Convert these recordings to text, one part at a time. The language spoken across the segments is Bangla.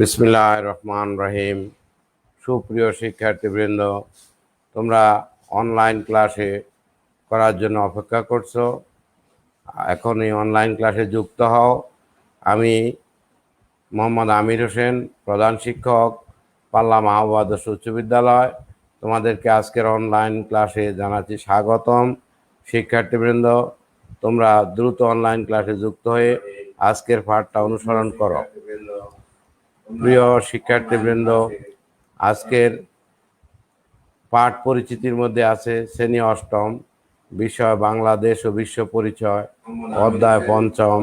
বিসমিল্লাহ রহমান রহিম সুপ্রিয় শিক্ষার্থীবৃন্দ, তোমরা অনলাইন ক্লাসে করার জন্য অপেক্ষা করছ। এখন এই অনলাইন ক্লাসে যুক্ত হও। আমি মোহাম্মদ আমির হোসেন, প্রধান শিক্ষক, পাল্লা মাহবাদর্শ উচ্চ বিদ্যালয় তোমাদেরকে আজকের অনলাইন ক্লাসে জানাচ্ছি স্বাগতম। শিক্ষার্থীবৃন্দ, তোমরা দ্রুত অনলাইন ক্লাসে যুক্ত হয়ে আজকের পাঠটা অনুসরণ করো। প্রিয় শিক্ষার্থীবৃন্দ, আজকের পাঠ পরিচিতির মধ্যে আছে শ্রেণি অষ্টম, বিষয় বাংলাদেশ ও বিশ্ব পরিচয়, অধ্যায় পঞ্চম।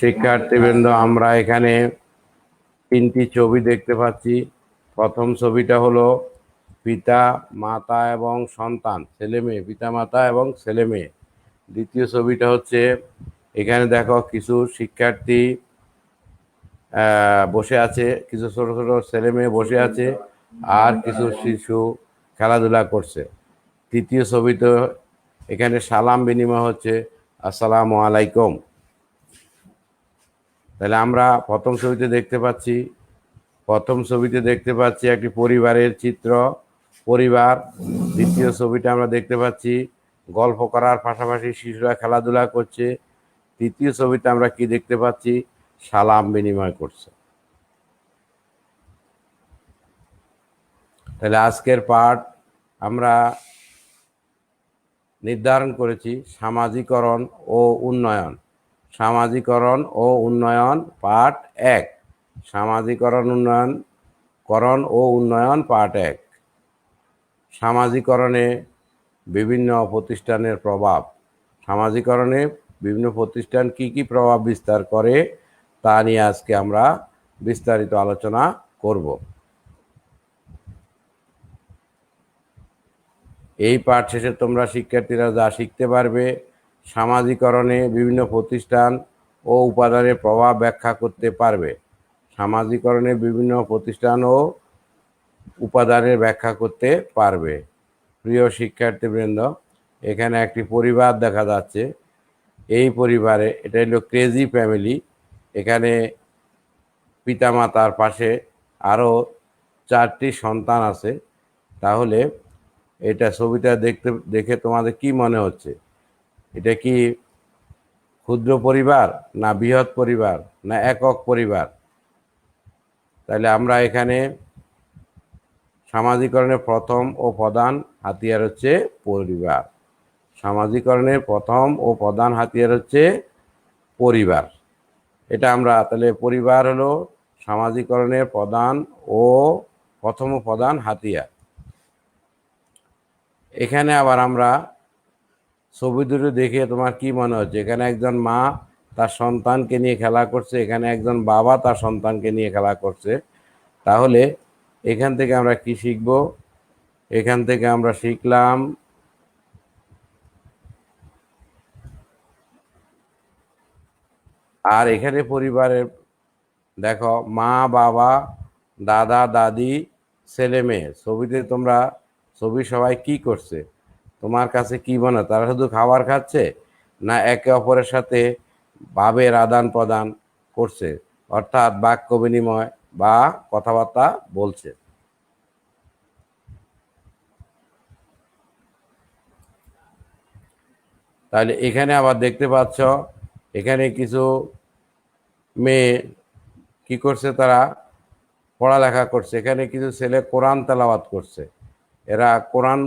শিক্ষার্থীবৃন্দ, আমরা এখানে তিনটি ছবি দেখতে পাচ্ছি। প্রথম ছবিটা হলো পিতা, মাতা এবং সন্তান ছেলে মেয়ে পিতা, মাতা এবং ছেলে মেয়ে দ্বিতীয় ছবিটা হচ্ছে এখানে দেখো কিছু শিক্ষার্থী বসে আছে, কিছু ছোট ছোট ছেলে মেয়ে বসে আছে, আর কিছু শিশু খেলাধুলা করছে। তৃতীয় ছবিতে এখানে সালাম বিনিময় হচ্ছে, আসসালামু আলাইকুম। তাহলে আমরা প্রথম ছবিতে দেখতে পাচ্ছি, প্রথম ছবিতে দেখতে পাচ্ছি একটি পরিবারের চিত্র, পরিবার। দ্বিতীয় ছবিটা আমরা দেখতে পাচ্ছি, গল্প করার পাশাপাশি শিশুরা খেলাধুলা করছে তৃতীয় ছবিতে আমরা কি দেখতে পাচ্ছি? সালাম বিনিময় করছে। তাহলে আজকের পাঠ আমরা নির্ধারণ করেছি সামাজিকরণ ও উন্নয়ন। সামাজিকরণ ও উন্নয়ন পাঠ এক। সামাজিকরণ উন্নয়ন, করণ ও উন্নয়ন পাঠ এক। সামাজিকরণে বিভিন্ন প্রতিষ্ঠানের প্রভাব। সামাজিকরণে বিভিন্ন প্রতিষ্ঠান কি কি প্রভাব বিস্তার করে, তা নিয়ে আজকে আমরা বিস্তারিত আলোচনা করব। এই পাঠ শেষে তোমরা শিক্ষার্থীরা যা শিখতে পারবে, সামাজিকরণে বিভিন্ন প্রতিষ্ঠান ও উপাদানের প্রভাব ব্যাখ্যা করতে পারবে। সামাজিকরণে বিভিন্ন প্রতিষ্ঠান ও উপাদানের ব্যাখ্যা করতে পারবে। প্রিয় শিক্ষার্থীবৃন্দ, এখানে একটি পরিবার দেখা যাচ্ছে। এই পরিবারে, এটা হলো ক্রেজি ফ্যামিলি এখানে পিতামাতার পাশে আরও চারটি সন্তান আছে। তাহলে এটা ছবিটা দেখতে, দেখে তোমাদের কি মনে হচ্ছে? এটা কি ক্ষুদ্র পরিবার না বৃহৎ পরিবার না একক পরিবার? তাহলে আমরা এখানে সামাজিকরণের প্রথম ও প্রধান হাতিয়ার হচ্ছে পরিবার। সামাজিকরণের প্রথম ও প্রধান হাতিয়ার হচ্ছে পরিবার। এটা আমরা, তাহলে পরিবার হলো সামাজিকরণের প্রধান ও প্রথম প্রধান হাতিয়ার। এখানে আবার আমরা ছবি দুটো দেখে তোমার কি মনে হচ্ছে? এখানে একজন মা তার সন্তানকে নিয়ে খেলা করছে, এখানে একজন বাবা তার সন্তানকে নিয়ে খেলা করছে। তাহলে এখান থেকে আমরা কি শিখব? এখান থেকে আমরা শিখলাম আর এখানে পরিবারের দেখো মা, বাবা, দাদা, দাদি, ছেলে, মেয়ে, ছবিতে তোমরা, ছবি সবাই কি করছে? তোমার কাছে কি মনে? তারা শুধু খাবার খাচ্ছে না একে অপরের সাথে ভাবের আদান প্রদান করছে? অর্থাৎ বাক্য বিনিময় বা কথাবার্তা বলছে। তাহলে এখানে আবার দেখতে পাচ্ছ এখানে কিছু মেয়ে কি করছে তারা পড়ালেখা করছে। এখানে কিছু ছেলে কোরআন তেলাওয়াত করছে। এরা কোরআন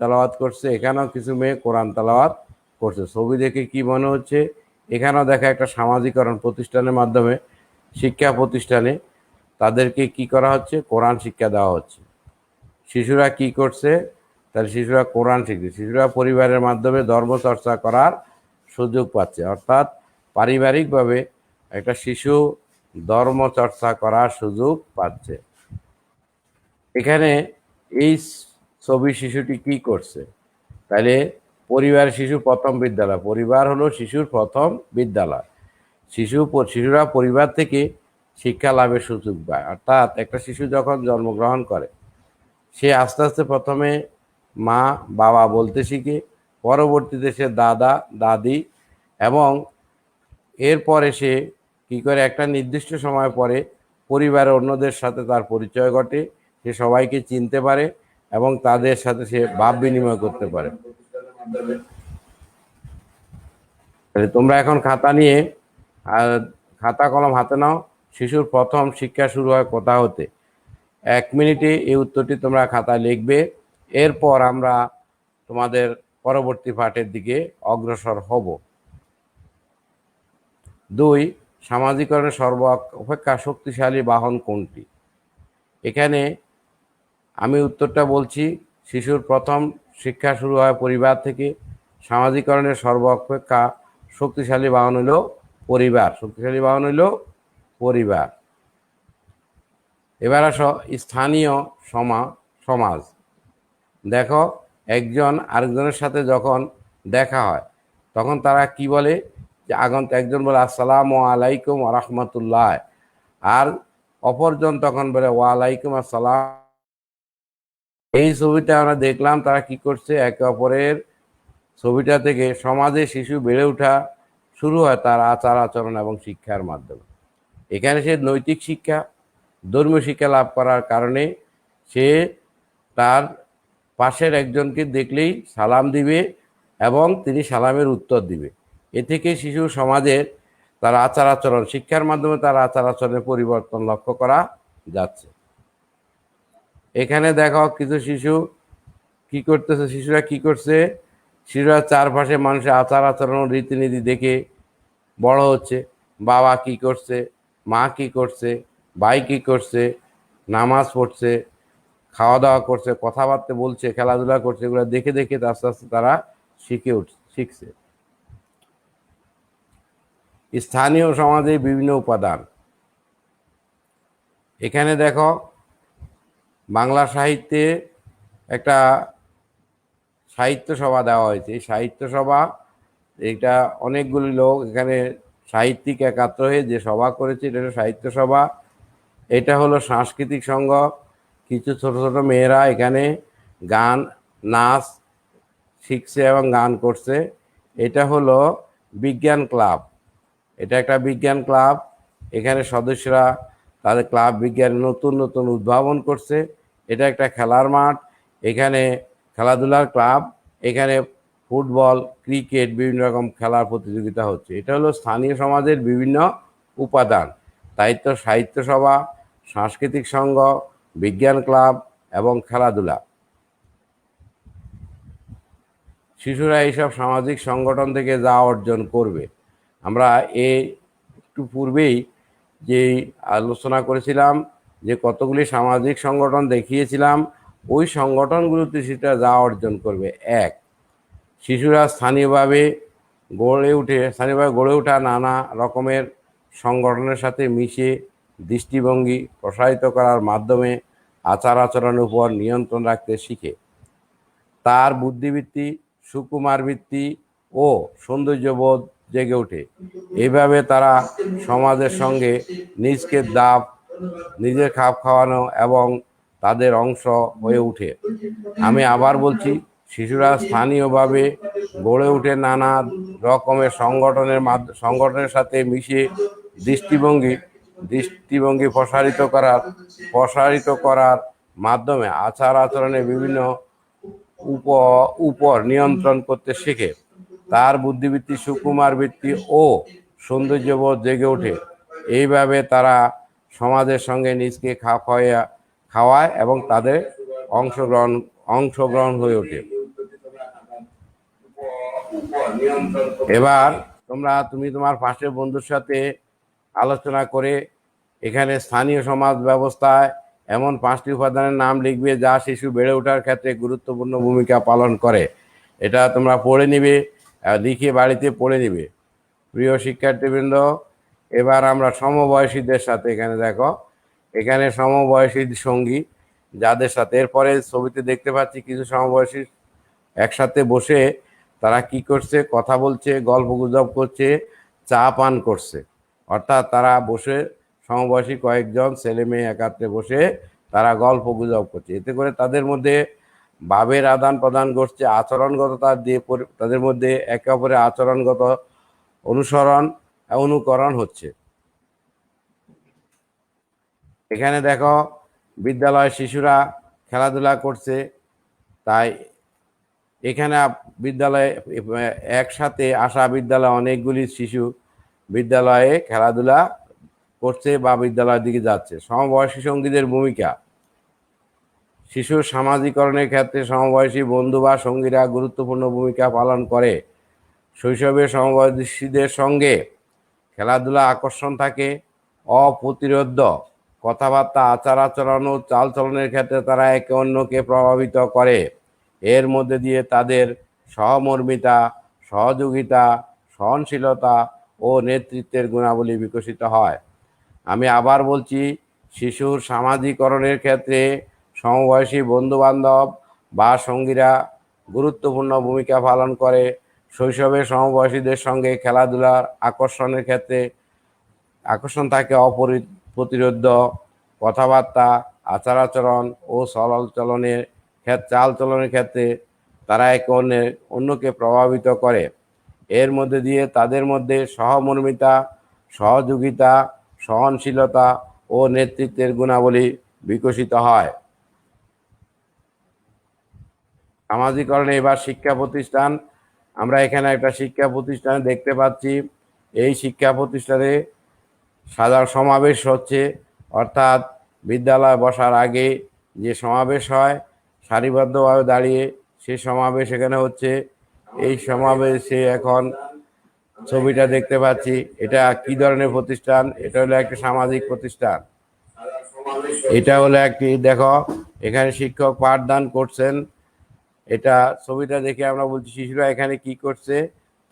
তেলাওয়াত করছে, এখানেও কিছু মেয়ে কোরআন তেলাওয়াত করছে। ছবি দেখে কি মনে হচ্ছে? এখানেও দেখা একটা সামাজিকরণ প্রতিষ্ঠানের মাধ্যমে, শিক্ষা প্রতিষ্ঠানে তাদেরকে কি করা হচ্ছে? কোরআন শিক্ষা দেওয়া হচ্ছে। শিশুরা কি করছে? তাহলে শিশুরা কোরআন শিখছে। শিশুরা পরিবারের মাধ্যমে ধর্ম চর্চা করার সুযোগ পাচ্ছে। অর্থাৎ পারিবারিকভাবে একটা শিশু ধর্ম চর্চা করার সুযোগ পাচ্ছে। এখানে এই ছবি শিশুটি কি করছে? তাহলে পরিবার শিশু প্রথম বিদ্যালয়, পরিবার হলো শিশুর প্রথম বিদ্যালয়। শিশু, শিশুরা পরিবার থেকে শিক্ষা লাভের সুযোগ পায়। অর্থাৎ একটা শিশু যখন জন্মগ্রহণ করে, সে আস্তে আস্তে প্রথমে মা, বাবা বলতে শিখে পরবর্তীতে সে দাদা, দাদি এবং এরপরে সে কি করে একটা নির্দিষ্ট সময় পরে পরিবারের অন্যদের সাথে তার পরিচয় ঘটে, সে সবাইকে চিনতে পারে এবং তাদের সাথে সে ভাব বিনিময় করতে পারে। তোমরা এখন খাতা নিয়ে, আর খাতা কলম হাতে নাও। শিশুর প্রথম শিক্ষা শুরু হয় কোথা হতে? এক মিনিটে এই উত্তরটি তোমরা খাতায় লিখবে। এরপর আমরা তোমাদের পরবর্তী পাঠের দিকে অগ্রসর হব। দুই সামাজিকরণের সর্ব অপেক্ষা শক্তিশালী বাহন কোনটি? এখানে আমি উত্তরটা বলছি, শিশুর প্রথম শিক্ষা শুরু হয় পরিবার থেকে। সামাজিকরণের সর্বাপেক্ষা শক্তিশালী বাহন হলো পরিবার। শক্তিশালী বাহন হলো পরিবার। এবার আসো স্থানীয় সমা, সমাজ। দেখো একজন আরেকজনের সাথে যখন দেখা হয়, তখন তারা কি বলে? যে আগন্ত একজন বলে, আসসালামু আলাইকুম রহমতুল্লাহ। আর অপরজন তখন বলে, ওয়ালাইকুম আসসালাম। এই ছবিটা আমরা দেখলাম, তারা কি করছে? একে অপরের ছবিটা থেকে সমাজে শিশু বেড়ে ওঠা শুরু হয় তার আচার আচরণ এবং শিক্ষার মাধ্যমে। এখানে সে নৈতিক শিক্ষা, ধর্মীয় শিক্ষা লাভ করার কারণে সে তার পাশের একজনকে দেখলেই সালাম দিবে এবং তিনি সালামের উত্তর দিবে। এ থেকে শিশু সমাজের তার আচার আচরণ, শিক্ষার মাধ্যমে তার আচার আচরণের পরিবর্তন লক্ষ্য করা যাচ্ছে। এখানে দেখো কিছু শিশু কি করতেছে, শিশুরা কি করছে? শিশুরা চারপাশে মানুষের আচার আচরণ রীতিনীতি দেখে বড় হচ্ছে। বাবা কি করছে, মা কি করছে, ভাই কি করছে, নামাজ পড়ছে খাওয়া দাওয়া করছে, কথাবার্তা বলছে, খেলাধুলা করছে, এগুলো দেখে দেখে আস্তে আস্তে তারা শিখে উঠ, শিখছে। স্থানীয় সমাজে বিভিন্ন উপাদান। এখানে দেখো, বাংলা সাহিত্যে একটা সাহিত্য সভা দেওয়া হয়েছে। এই সাহিত্য সভা, এটা অনেকগুলি লোক এখানে সাহিত্যিক একাত্র হয়ে যে সভা করেছে, এটা সাহিত্য সভা। এটা হলো সাংস্কৃতিক সংঘ। কিছু ছোট ছোট মেয়েরা এখানে গান, নাচ শিখছে এবং গান করছে। এটা হলো বিজ্ঞান ক্লাব। এটা একটা বিজ্ঞান ক্লাব। এখানে সদস্যরা তাদের ক্লাব বিজ্ঞান নতুন নতুন উদ্ভাবন করছে। এটা একটা খেলার মাঠ। এখানে খেলাধুলার ক্লাব। এখানে ফুটবল, ক্রিকেট বিভিন্ন রকম খেলার প্রতিযোগিতা হচ্ছে। এটা হলো স্থানীয় সমাজের বিভিন্ন উপাদান। তো সাহিত্য সভা, সাংস্কৃতিক সংঘ বিজ্ঞান ক্লাব এবং খেলাধুলা। শিশুরা এইসব সামাজিক সংগঠন থেকে যা অর্জন করবে। আমরা এ একটু পূর্বেই যে আলোচনা করেছিলাম যে কতগুলি সামাজিক সংগঠন দেখিয়েছিলাম, ওই সংগঠনগুলোতে সেটা যা অর্জন করবে। এক, শিশুরা স্থানীয়ভাবে গড়ে উঠে, স্থানীয়ভাবে গড়ে ওঠা নানা রকমের সংগঠনের সাথে মিশে দৃষ্টিভঙ্গি প্রসারিত করার মাধ্যমে আচার আচরণের উপর নিয়ন্ত্রণ রাখতে শিখে। তার বুদ্ধিবৃত্তি সুকুমার বৃত্তি ও সৌন্দর্যবোধ জেগে ওঠে। এইভাবে তারা সমাজের সঙ্গে নিজকে দাব নিজের খাপ খাওয়ানো এবং তাদের অংশ হয়ে ওঠে। আমি আবার বলছি, শিশুরা স্থানীয়ভাবে গড়ে ওঠে নানা রকমের সংগঠনের সংগঠনের সাথে মিশে দৃষ্টিভঙ্গি দৃষ্টিভঙ্গি প্রসারিত করার প্রসারিত করার মাধ্যমে আচার আচরণে বিভিন্ন উপ, উপর নিয়ন্ত্রণ করতে শেখে। তার বুদ্ধিবৃত্তি সুকুমার বৃত্তি ও সৌন্দর্যবোধ জেগে ওঠে। এইভাবে তারা সমাজের সঙ্গে নিজকে খাওয়া খাওয়ায় এবং তাদের অংশগ্রহণ অংশগ্রহণ হয়ে ওঠে। এবার তোমরা, তুমি তোমার পাশের বন্ধুর সাথে আলোচনা করে এখানে স্থানীয় সমাজ ব্যবস্থায় এমন পাঁচটি উপাদানের নাম লিখবে যা শিশু বেড়ে ওঠার ক্ষেত্রে গুরুত্বপূর্ণ ভূমিকা পালন করে। এটা তোমরা পড়ে নিবে লিখে বাড়িতে পড়ে নিবে। প্রিয় শিক্ষার্থীবৃন্দ, এবার আমরা সমবয়সীদের সাথে এখানে দেখো। এখানে সমবয়সী সঙ্গী যাদের সাথে, এরপরে ছবিতে দেখতে পাচ্ছি কিছু সমবয়সী একসাথে বসে তারা কি করছে, কথা বলছে, গল্প গুজব করছে, চা পান করছে। অর্থাৎ তারা বসে সমবয়সী কয়েকজন ছেলে মেয়ে একাত্রে বসে তারা গল্প গুজব করছে। এতে করে তাদের মধ্যে ভাবের আদান প্রদান ঘটছে, আচরণগততা দিয়ে তাদের মধ্যে একে অপরের আচরণগত অনুসরণ, অনুকরণ হচ্ছে। এখানে দেখো, বিদ্যালয়ের শিশুরা খেলাধুলা করছে, তাই এখানে বিদ্যালয়ে একসাথে আসা বিদ্যালয়ে অনেকগুলি শিশু বিদ্যালয়ে খেলাধুলা করছে বা বিদ্যালয়ের দিকে যাচ্ছে। সমবয়সী সঙ্গীদের ভূমিকা। শিশুর সামাজিকরণের ক্ষেত্রে সমবয়সী বন্ধু বা সঙ্গীরা গুরুত্বপূর্ণ ভূমিকা পালন করে। শৈশবে সমবয়সীদের সঙ্গে খেলাধুলা আকর্ষণ থাকে, অপ্রতিরোধ কথাবার্তা আচার আচরণ ও চালচলনের ক্ষেত্রে তারা একে অন্যকে প্রভাবিত করে। এর মধ্যে দিয়ে তাদের সহমর্মিতা, সহযোগিতা, সহনশীলতা ও নেতৃত্বের গুণাবলী বিকশিত হয়। আমি আবার বলছি, শিশুর সামাজিকরণের ক্ষেত্রে সমবয়সী বন্ধুবান্ধব বা সঙ্গীরা গুরুত্বপূর্ণ ভূমিকা পালন করে। শৈশবে সমবয়সীদের সঙ্গে খেলাধুলার আকর্ষণের ক্ষেত্রে আকর্ষণ থাকে অপরি প্রতিরোধ, কথাবার্তা আচার আচরণ ও চলন চলনের ক্ষেত্রে চাল চলনের ক্ষেত্রে তারা একে অন্যের, অন্যকে প্রভাবিত করে। এর মধ্যে দিয়ে তাদের মধ্যে সহমর্মিতা, সহযোগিতা সহনশীলতা ও নেতৃত্বের গুণাবলী বিকশিত হয়। সামাজিকরণে এবার শিক্ষা প্রতিষ্ঠান, আমরা এখানে একটা শিক্ষা প্রতিষ্ঠান দেখতে পাচ্ছি। এই শিক্ষা প্রতিষ্ঠানে সাধারণ সমাবেশ হচ্ছে, অর্থাৎ বিদ্যালয় বসার আগে যে সমাবেশ হয়, সারিবদ্ধভাবে দাঁড়িয়ে সে সমাবেশ এখানে হচ্ছে। এই সমাবেশে এখন ছবিটা দেখতে পাচ্ছি। এটা কি ধরনের প্রতিষ্ঠান? এটা হলো একটা সামাজিক প্রতিষ্ঠান। এটা হলো একটি, দেখো, এখানে শিক্ষক পাঠদান করছেন। এটা ছবিটা দেখে আমরা বলছি, শিশুরা এখানে কি করছে?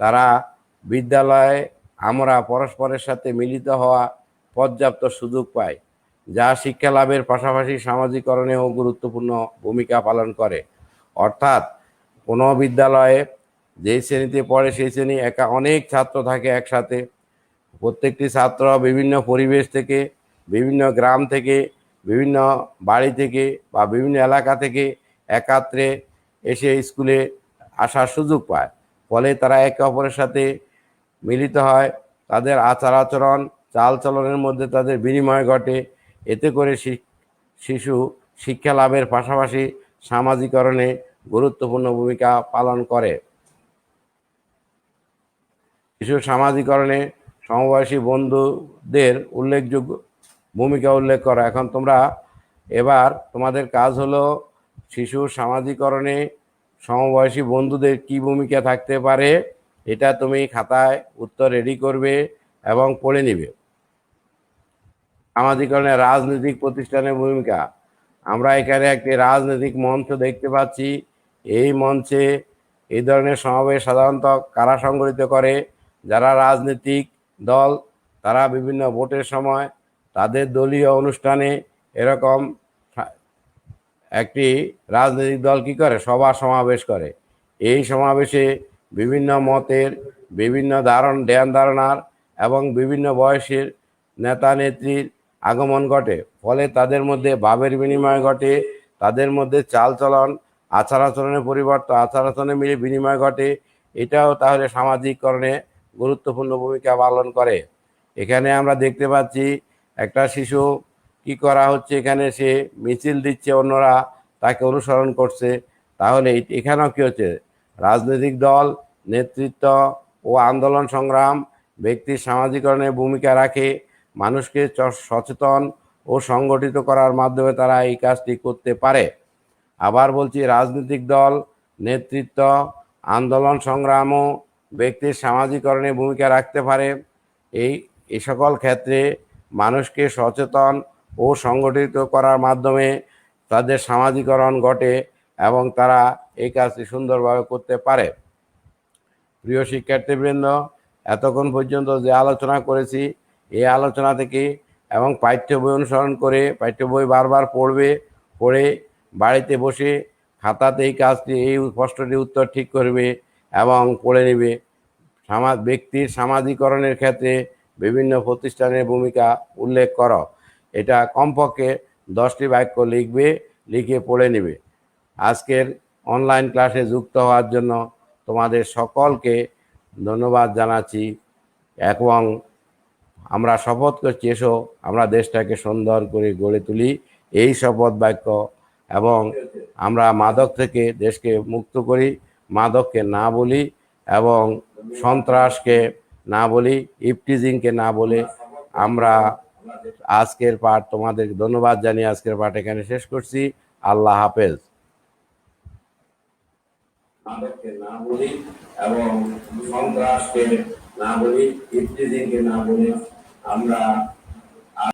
তারা বিদ্যালয়ে আমরা পরস্পরের সাথে মিলিত হওয়া পর্যাপ্ত সুযোগ পাই, যা শিক্ষা লাভের পাশাপাশি সামাজিকরণেও গুরুত্বপূর্ণ ভূমিকা পালন করে। অর্থাৎ কোনো বিদ্যালয়ে যেই শ্রেণীতে পড়ে সেই শ্রেণি একা অনেক ছাত্র থাকে একসাথে। প্রত্যেকটি ছাত্র বিভিন্ন পরিবেশ থেকে, বিভিন্ন গ্রাম থেকে, বিভিন্ন বাড়ি থেকে বা বিভিন্ন এলাকা থেকে একাত্রে এসে স্কুলে আসার সুযোগ পায়। ফলে তারা একে অপরের সাথে মিলিত হয়। তাদের আচার আচরণ চাল চলনের মধ্যে তাদের বিনিময় ঘটে। এতে করে শিশু শিক্ষা লাভের পাশাপাশি সামাজিকরণে গুরুত্বপূর্ণ ভূমিকা পালন করে। শিশু সামাজিকরণে সমবয়সী বন্ধুদের উল্লেখযোগ্য ভূমিকা উল্লেখ করা। এখন তোমরা এবার তোমাদের কাজ হলো শিশুর সামাজিকরণে সমবয়সী বন্ধুদের কি ভূমিকা থাকতে পারে, এটা তুমি খাতায় উত্তর রেডি করবে এবং পড়ে নিবে। সামাজিকরণে রাজনৈতিক প্রতিষ্ঠানের ভূমিকা। আমরা এখানে একটি রাজনৈতিক মঞ্চ দেখতে পাচ্ছি। এই মঞ্চে এই ধরনের সমাবেশ সাধারণত কারা সংগঠিত করে যারা রাজনৈতিক দল, তারা বিভিন্ন ভোটের সময় তাদের দলীয় অনুষ্ঠানে এরকম একটি রাজনৈতিক দল কি করে? সভা সমাবেশ করে। এই সমাবেশে বিভিন্ন মতের, বিভিন্ন ধারণ, ধ্যান ধারণার এবং বিভিন্ন বয়সের নেতা নেত্রীর আগমন ঘটে। ফলে তাদের মধ্যে ভাবের বিনিময় ঘটে, তাদের মধ্যে চালচলন আচার আচরণের পরিবর্তন আচার আচরণে মিলে বিনিময় ঘটে। এটাও তাহলে সামাজিকরণে গুরুত্বপূর্ণ ভূমিকা পালন করে। এখানে আমরা দেখতে পাচ্ছি একটা শিশু কি করা হচ্ছে, এখানে সে মিছিল দিচ্ছে, অন্যরা তাকে অনুসরণ করছে। তাহলে এখানেও কী হচ্ছে? রাজনৈতিক দল, নেতৃত্ব ও আন্দোলন সংগ্রাম ব্যক্তির সামাজিকরণের ভূমিকা রাখে, মানুষকে সচেতন ও সংগঠিত করার মাধ্যমে তারা এই কাজটি করতে পারে। আবার বলছি, রাজনৈতিক দল, নেতৃত্ব, আন্দোলন সংগ্রামও ব্যক্তির সামাজিকরণে ভূমিকা রাখতে পারে। এই এই সকল ক্ষেত্রে মানুষকে সচেতন ও সংগঠিত করার মাধ্যমে তাদের সামাজিকরণ ঘটে এবং তারা এই কাজটি সুন্দরভাবে করতে পারে। প্রিয় শিক্ষার্থীবৃন্দ, এতক্ষণ পর্যন্ত যে আলোচনা করেছি, এই আলোচনা থেকে এবং পাঠ্য বই অনুসরণ করে, পাঠ্য বই বারবার পড়বে, পড়ে বাড়িতে বসে খাতাতে এই কাজটি, এই প্রশ্নটি উত্তর ঠিক করবে। এবং পড়ে নেবে। সমাজ ব্যক্তির সামাজিকরণের ক্ষেত্রে বিভিন্ন প্রতিষ্ঠানের ভূমিকা উল্লেখ করো। এটা কমপক্ষে দশটি বাক্য লিখবে, লিখে পড়ে নেবে। আজকের অনলাইন ক্লাসে যুক্ত হওয়ার জন্য তোমাদের সকলকে ধন্যবাদ জানাচ্ছি। এবং আমরা শপথ করছি, এসো, আমরা দেশটাকে সুন্দর করে গড়ে তুলি। এই শপথ বাক্য এবং আমরা মাদক থেকে দেশকে মুক্ত করি। মাদককে না বলি এবং সন্ত্রাসকে না বলি ইফটিজিংকে না বলে আমরা আজকের পাঠ তোমাদের ধন্যবাদ জানিয়ে আজকের পাঠ এখানে শেষ করছি। আল্লাহ হাফেজ। না বলি এবং সন্ত্রাসকে না বলি ইফটিজিংকে না বলি আমরা